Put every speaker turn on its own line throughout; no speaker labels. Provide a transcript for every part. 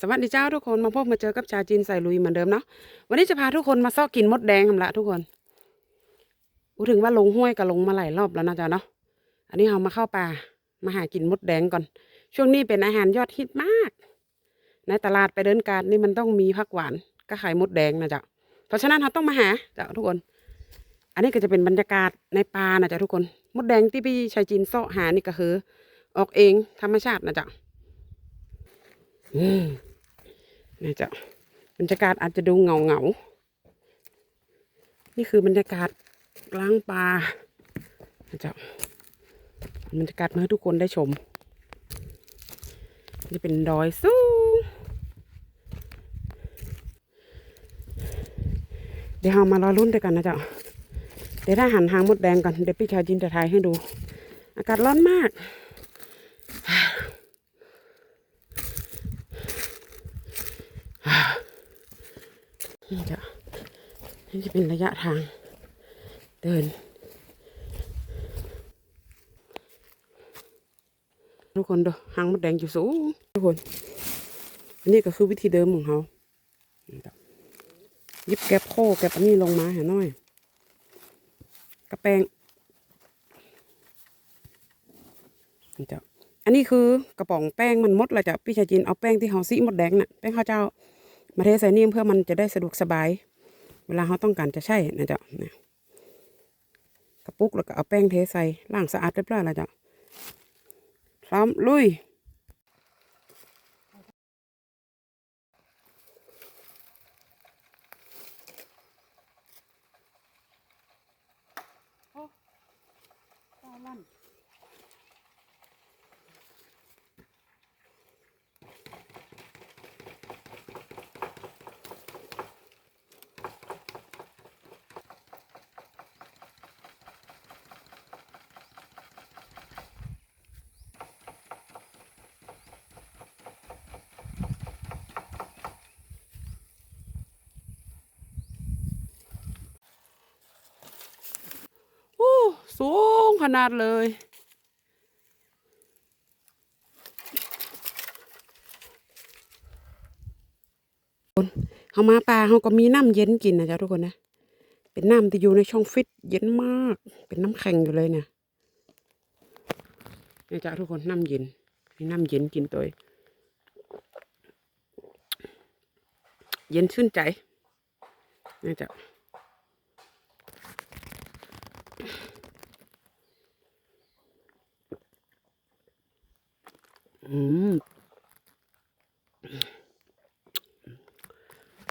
สวัสดีเจ้าทุกคนมาพบมาเจอกับชาจีนใส่ลุยเหมือนเดิมเนาะวันนี้จะพาทุกคนมาซอกกินมดแดงทำละทุกคนพูดถึงว่าลงห้วยกับลงมาหลายรอบแล้วนะจ๊ะเนาะอันนี้เรามาเข้าป่ามาหากินมดแดงก่อน ช่วงนี้เป็นอาหารยอดฮิตมาก ในตลาดไปเดินการนี่มันต้องมีผักหวานก็ขายมดแดงนะจ๊ะเพราะฉะนั้นเราต้องมาหาจ้ะทุกคน อันนี้ก็จะเป็นบรรยากาศในป่านะจ๊ะทุกคนมดแดงที่พี่ชายจีนเสาะหานี่ก็คือ ออกเองธรรมชาตินะจ๊ะ นี่จ้ะบรรยากาศอาจจะดูเหงาเหงานี่คือบรรยากาศกลางป่านะจ๊ะบรรยากาศมาให้ทุกคนได้ชม จะเป็นดอยสูงเดี๋ยวเรามารอรุ่นด้วยกันนะจ๊ะเดี๋ยวถ้าหันทางมดแดงก่อนเดี๋ยวพี่ชายจินจะถ่ายให้ดู อากาศร้อนมาก นี่จะนี่จะเป็นระยะทาง เดิน ทุกคนดูหางมดแดงอยู่สูงทุกคน อันนี้ก็คือวิธีเดิมของเขานี่จ้ะยิบแก็บโคแก็บอันนี้ลงมาหน่อย กระแปงนี่จ้ะอันนี้คือกระป๋องแป้งมันหมดแล้วจ้ะพี่ชายจินเอาแป้งที่เขาซีมดแดงน่ะแป้งข้าวเจ้า มาเทใส่นี่เพื่อมันจะได้สะดวกสบาย เวลาเขาต้องการจะใช้นะจ๊ะนี่ยกระปุกแล้วก็เอาแป้งเทใส่ล้างสะอาดเรียบร้อยแล้วจ้ะพร้อมลุยโอ้ สูงขนาดเลย เขามาป่าเขาก็มีน้ำเย็นกินนะจ๊ะทุกคนนะ เป็นน้ำที่อยู่ในช่องฟิตเย็นมาก เป็นน้ำแข็งอยู่เลยเนี่ยนี่จ้ะทุกคนน้ำเย็นมีน้ำเย็นกินตัวเองเย็นชื่นใจนี่จ้ะอืม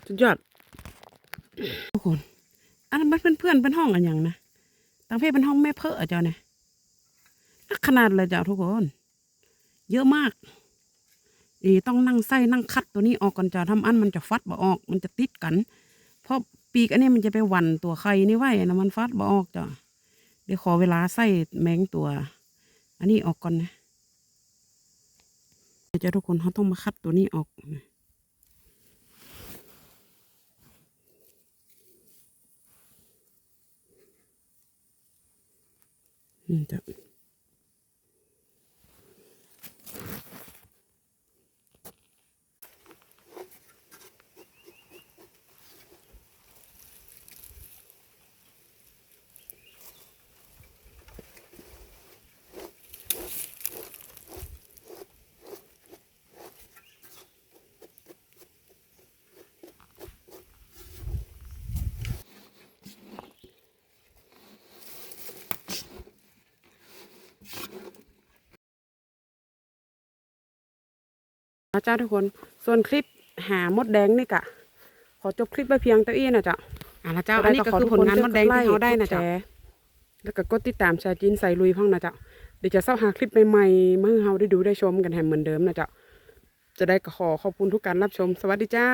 สุดยอดทุกคน อันนั้นมันเป็นเพื่อนเป็นห้องอันอย่างนะต่างเพศเป็นห้องแม่เพอเจ้าเนี่ยนักขนาดเลยเจ้าทุกคน เยอะมากอีต้องนั่งไส้นั่งคัดตัวนี้ออกก่อนจ้าทำอันมันจะฟัดบ่ออก มันจะติดกัน เพราะปีกอันนี้มันจะไปหวันตัวไข่นี่ไว้นะมันฟัดบ่ออกจ้าเดี๋ยวขอเวลาไส้แมงตัว อันนี้ออกก่อนนะ จ้าทุกคนเขาต้องมาคัดตัวนี้ออกนะอืมจ้ะ นะจ้าทุกคน ส่วนคลิปหามดแดงนี่กะ ขอจบคลิปไปเพียงเท่าอี้นะจ๊ะอะนะเจ้าอันนี้ก็คือผลงานมดแดงที่เขาได้นะจ๊ะแล้วก็กดติดตามชาจินใส่ลุยพ่องนะจ๊ะเดี๋ยวจะเศร้าหาคลิปใหม่ๆมาให้เราได้ดูได้ชมกันแฮมเหมือนเดิมนะจ๊ะจะได้ก็ขอขอบคุณทุกการรับชม สวัสดีเจ้า